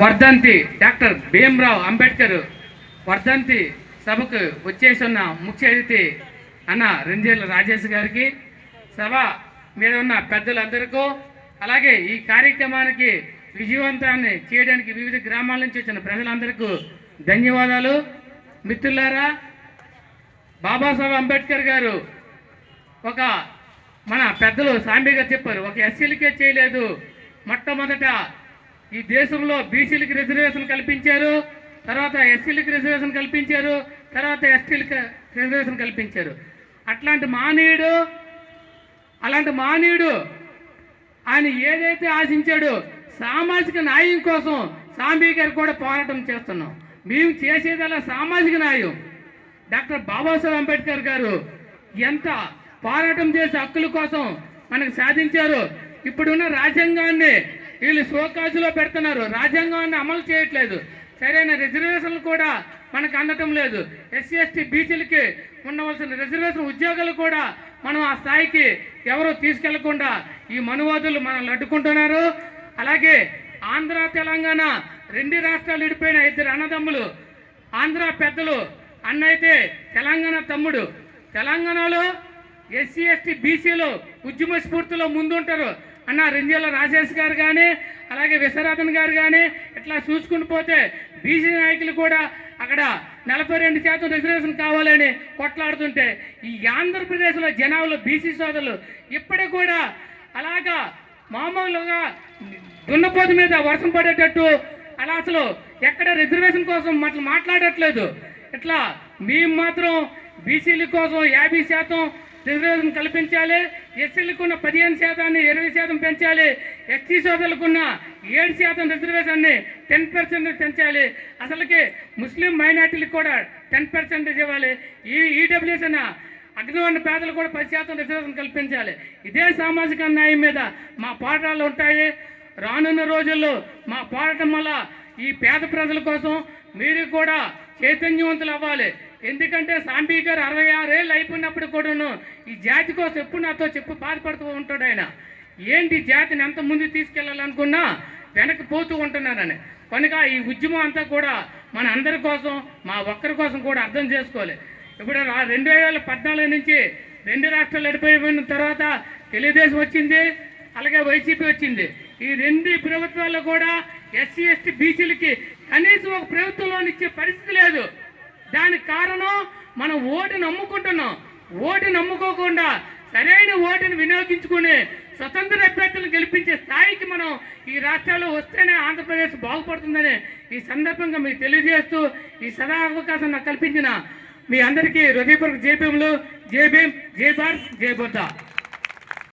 వర్ధంతి డాక్టర్ భీమరావు అంబేద్కర్ వర్ధంతి సభకు వచ్చేసిన ముఖ్య అతిథి అన్న రెంజేళ్ళ రాజేష్ గారికి సభ మీద ఉన్న పెద్దలందరికీ అలాగే ఈ కార్యక్రమానికి విజయవంతాన్ని చేయడానికి వివిధ గ్రామాల నుంచి వచ్చిన ప్రజలందరికీ ధన్యవాదాలు. మిత్రులారా బాబాసాహెబ్ అంబేద్కర్ గారు ఒక మన పెద్దలు సాంబి గారు చెప్పారు ఒక ఎస్సీలకే చేయలేదు. మొట్టమొదట ఈ దేశంలో బీసీలకి రిజర్వేషన్ కల్పించారు తర్వాత ఎస్సీలకి రిజర్వేషన్ కల్పించారు తర్వాత ఎస్టీలకి రిజర్వేషన్ కల్పించారు. అట్లాంటి మానవుడు అలాంటి మానవుడు ఆయన ఏదైతే ఆశించాడో సామాజిక న్యాయం కోసం సాంబి గారు కూడా పోరాటం చేస్తున్నాం. మేము చేసేదల్లా సామాజిక న్యాయం. డాక్టర్ బాబాసాహెబ్ అంబేద్కర్ గారు ఎంత పోరాటం చేసే హక్కుల కోసం మనకు సాధించారు. ఇప్పుడున్న రాజ్యాంగాన్ని వీళ్ళు షోకాజులో పెడుతున్నారు. రాజ్యాంగాన్ని అమలు చేయట్లేదు. సరైన రిజర్వేషన్లు కూడా మనకు అందటం లేదు. ఎస్సీ ఎస్టీ బీసీలకి ఉండవలసిన రిజర్వేషన్ ఉద్యోగాలు కూడా మనం ఆ స్థాయికి ఎవరు తీసుకెళ్ళకుండా ఈ మనువాదులు మనల్ని అడ్డుకుంటున్నారు. అలాగే ఆంధ్ర తెలంగాణ రెండు రాష్ట్రాలు విడిపోయిన ఇద్దరు అన్నదమ్ములు ఆంధ్ర పెద్దలు అన్న అయితే తెలంగాణ తమ్ముడు. తెలంగాణలో ఎస్సీ ఎస్టీ బీసీలు ఉద్యమ స్ఫూర్తిలో ముందుంటారు. అన్న రెంజల రాజేష్ గారు కానీ అలాగే విశ్వనాథన్ గారు కానీ ఇట్లా చూసుకుంటూ పోతే బీసీ నాయకులు కూడా అక్కడ నలభై రెండు శాతం రిజర్వేషన్ కావాలని కొట్లాడుతుంటే ఈ ఆంధ్రప్రదేశ్లో జనాలు బీసీ సోదరులు ఇప్పటికి కూడా అలాగా మామూలుగా దున్నపోతు మీద వర్షం పడేటట్టు అలా అసలు ఎక్కడ రిజర్వేషన్ కోసం అట్లా మాట్లాడట్లేదు. ఇట్లా మేము మాత్రం బీసీల కోసం యాభై శాతం రిజర్వేషన్ కల్పించాలి. ఎస్సీలకు ఉన్న పదిహేను శాతాన్ని ఇరవై శాతం పెంచాలి. ఎస్టీ సోదరులకు ఉన్న ఏడు శాతం రిజర్వేషన్ని టెన్ పర్సెంట్ పెంచాలి. అసలుకి ముస్లిం మైనార్టీలకు కూడా టెన్ పర్సెంటేజ్ ఇవ్వాలి. ఈ ఈడబ్ల్యూఎస్ అన్న అగ్నివర్ణ పేదలు కూడా పది శాతం రిజర్వేషన్ కల్పించాలి. ఇదే సామాజిక న్యాయం మీద మా పోరాటాలు ఉంటాయి. రానున్న రోజుల్లో మా పోరాటం వల్ల ఈ పేద ప్రజల కోసం మీరు కూడా చైతన్యవంతులు అవ్వాలి. ఎందుకంటే సాంబీ గారు అరవై ఆరేళ్ళు అయిపోయినప్పుడు కూడాను ఈ జాతి కోసం ఎప్పుడు నాతో చెప్పు బాధపడుతూ ఉంటాడు ఆయన. ఏంటి ఈ జాతిని ఎంత ముందు తీసుకెళ్ళాలనుకున్నా వెనక్కి పోతూ ఉంటున్నానని. కనుక ఈ ఉద్యమం అంతా కూడా మన అందరి కోసం మా ఒక్కరి కోసం కూడా అర్థం చేసుకోవాలి. ఇప్పుడు రెండు వేల పద్నాలుగు నుంచి రెండు రాష్ట్రాలు నడిపోయిన తర్వాత తెలుగుదేశం వచ్చింది అలాగే వైసీపీ వచ్చింది. ఈ రెండు ప్రభుత్వాల్లో కూడా ఎస్సీ ఎస్టీ బీసీలకి కనీసం ఒక ప్రభుత్వంలో ఇచ్చే పరిస్థితి లేదు. దానికి కారణం మనం ఓటు నమ్ముకుంటున్నాం. ఓటు నమ్ముకోకుండా సరైన ఓటుని వినియోగించుకుని స్వతంత్ర అభ్యర్థులను గెలిపించే స్థాయికి మనం ఈ రాష్ట్రాల్లో వస్తేనే ఆంధ్రప్రదేశ్ బాగుపడుతుందని ఈ సందర్భంగా మీకు తెలియజేస్తూ ఈ సదా అవకాశం నాకు కల్పించిన మీ అందరికీ హృదయపూర్వక జై జేబీఎం జై భారత్ జై